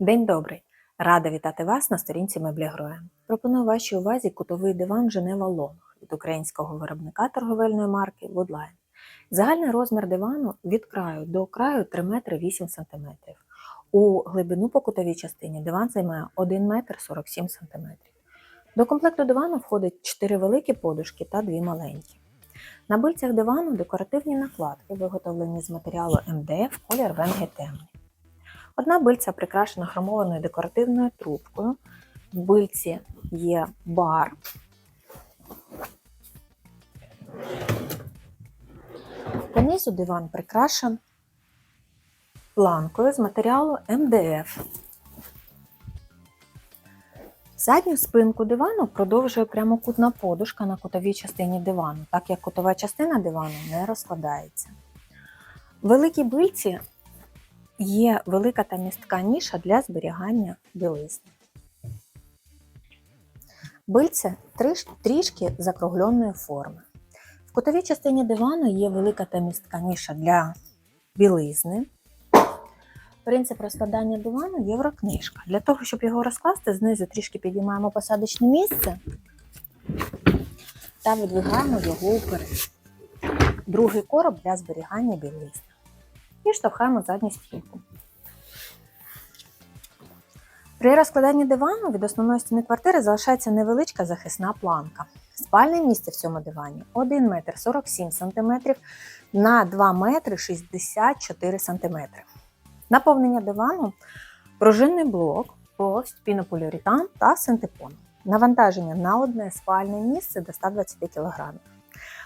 День добрий! Рада вітати вас на сторінці Меблі Гроя. Пропоную вашій увазі кутовий диван Женева Лонг від українського виробника торговельної марки Woodline. Загальний розмір дивану від краю до краю 3 метри 8 см. У глибину по кутовій частині диван займає 1 метр 47 см. До комплекту дивану входить 4 великі подушки та 2 маленькі. На бильцях дивану декоративні накладки, виготовлені з матеріалу МДФ колір венги темний. Одна бильця прикрашена хромованою декоративною трубкою. В бильці є бар. Понизу диван прикрашен планкою з матеріалу МДФ. Задню спинку дивану продовжує прямокутна подушка на кутовій частині дивану, так як кутова частина дивану не розкладається. В великій бильці є велика та містка ніша для зберігання білизни. Бильце трішки закругленої форми. В кутовій частині дивану є велика та містка ніша для білизни. Принцип розкладання дивану єврокнижка. Для того, щоб його розкласти, знизу трішки підіймаємо посадочне місце та видвигаємо його вперед. Другий короб для зберігання білизни і штовхаємо задню стінку. При розкладанні дивану від основної стіни квартири залишається невеличка захисна планка. Спальне місце в цьому дивані 1 метр 47 см на 2 метри 64 см. Наповнення дивану пружинний блок, плость, пінополіуретан та синтепон. Навантаження на одне спальне місце до 120 кг.